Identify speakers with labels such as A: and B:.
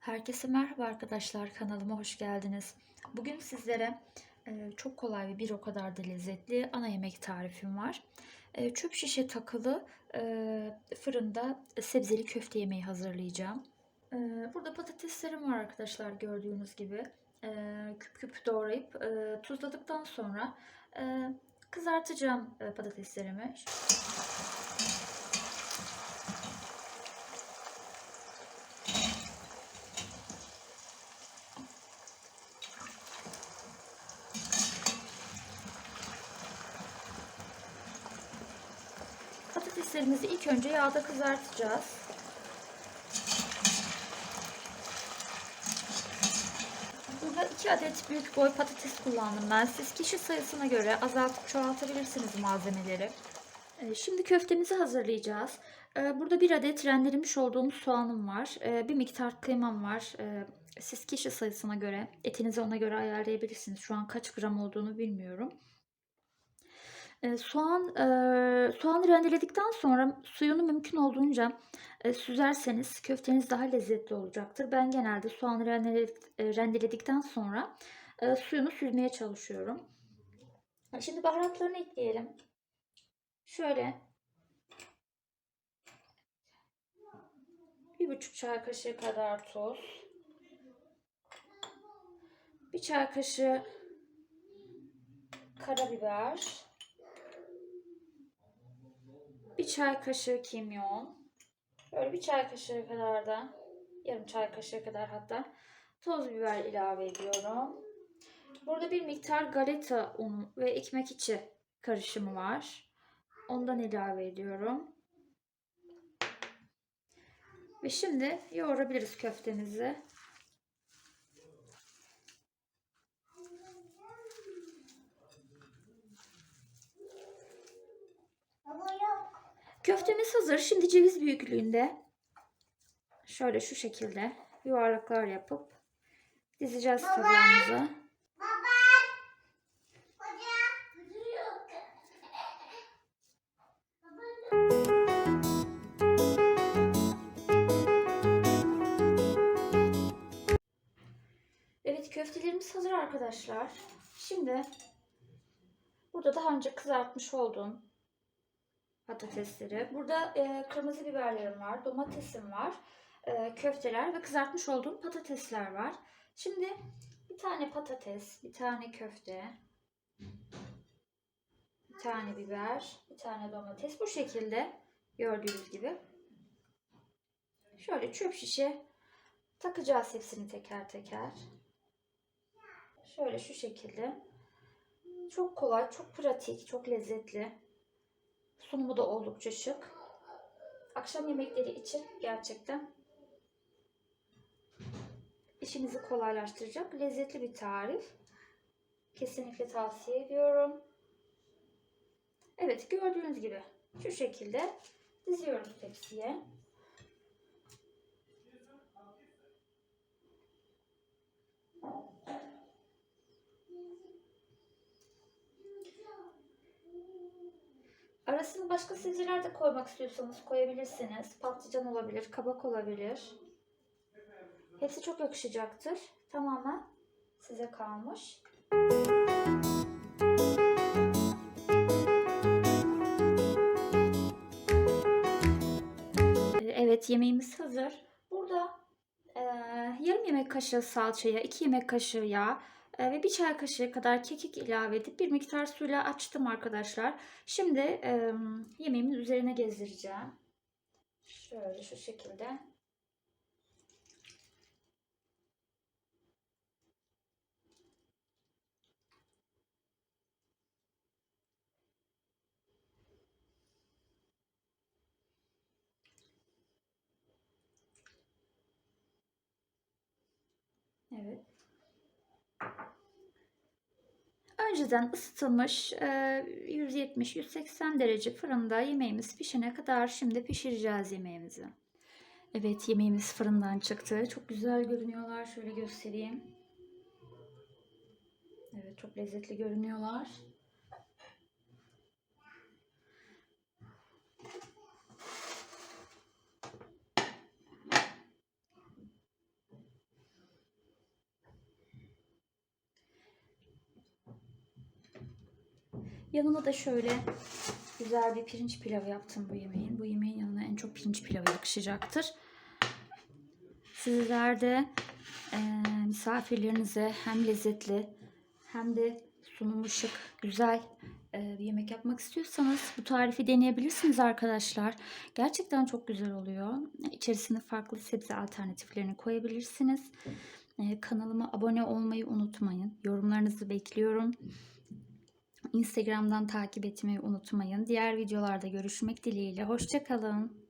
A: Herkese merhaba arkadaşlar kanalıma hoş geldiniz. Bugün sizlere e, çok kolay ve bir o kadar da lezzetli ana yemek tarifim var. E, çöp şişe takılı e, fırında sebzeli köfte yemeği hazırlayacağım. Burada patateslerim var arkadaşlar gördüğünüz gibi. Küp küp doğrayıp tuzladıktan sonra kızartacağım patateslerimi. Patateslerimizi ilk önce yağda kızartacağız. Burada 2 adet büyük boy patates kullandım ben. Siz kişi sayısına göre azaltıp çoğaltabilirsiniz malzemeleri. Ee, Şimdi köftemizi hazırlayacağız. Ee, Burada bir adet rendelemiş olduğum soğanım var. Ee, Bir miktar kıymam var. Siz kişi sayısına göre, etinizi ona göre ayarlayabilirsiniz. Şu an kaç gram olduğunu bilmiyorum. Ee, soğan e, soğanı rendeledikten sonra suyunu mümkün olduğunca e, süzerseniz köfteniz daha lezzetli olacaktır. Ben genelde soğanı rendeledik, e, rendeledikten sonra e, suyunu süzmeye çalışıyorum. Şimdi baharatlarını ekleyelim. Şöyle bir buçuk çay kaşığı kadar tuz, bir çay kaşığı karabiber, bir çay kaşığı kimyon, böyle bir çay kaşığı kadar da yarım çay kaşığı kadar hatta toz biber ilave ediyorum. Burada bir miktar galeta unu ve ekmek içi karışımı var. Ondan ilave ediyorum. Ve şimdi yoğurabiliriz köftemizi. Köftemiz hazır. Şimdi ceviz büyüklüğünde şöyle şu şekilde yuvarlaklar yapıp dizeceğiz tabağımıza. Evet köftelerimiz hazır arkadaşlar. Şimdi burada daha önce kızartmış olduğum patatesleri. Burada e, kırmızı biberlerim var, domatesim var, e, köfteler ve kızartmış olduğum patatesler var. Şimdi bir tane patates, bir tane köfte, bir tane biber, bir tane domates bu şekilde gördüğünüz gibi. Şöyle çöp şişe takacağız hepsini teker teker. Şöyle şu şekilde. Çok kolay, çok pratik, çok lezzetli. Sunumu da oldukça şık. Akşam yemekleri için gerçekten işinizi kolaylaştıracak lezzetli bir tarif. Kesinlikle tavsiye ediyorum. Evet gördüğünüz gibi şu şekilde diziyoruz tepsiye. Başka sebzeler de koymak istiyorsanız koyabilirsiniz. Patlıcan olabilir, kabak olabilir. Hepsi çok yakışacaktır. Tamamen size kalmış. Evet yemeğimiz hazır. Burada e, yarım yemek kaşığı salçaya, 2 yemek kaşığı yağ ve bir çay kaşığı kadar kekik ilave edip bir miktar suyla açtım arkadaşlar. Şimdi e, yemeğimin üzerine gezdireceğim. Şöyle şu şekilde. Evet. Önceden ısıtılmış 170-180 derece fırında yemeğimiz pişene kadar şimdi pişireceğiz yemeğimizi. Evet yemeğimiz fırından çıktı. Çok güzel görünüyorlar. Şöyle göstereyim. Evet çok lezzetli görünüyorlar. Yanına da şöyle güzel bir pirinç pilavı yaptım bu yemeğin. Bu yemeğin yanına en çok pirinç pilavı yakışacaktır. Sizler de eee, misafirlerinize hem lezzetli hem de sunumu şık, güzel eee, bir yemek yapmak istiyorsanız bu tarifi deneyebilirsiniz arkadaşlar. Gerçekten çok güzel oluyor. İçerisine farklı sebze alternatiflerini koyabilirsiniz. Eee, kanalıma abone olmayı unutmayın. Yorumlarınızı bekliyorum. Instagram'dan takip etmeyi unutmayın. Diğer videolarda görüşmek dileğiyle. Hoşçakalın.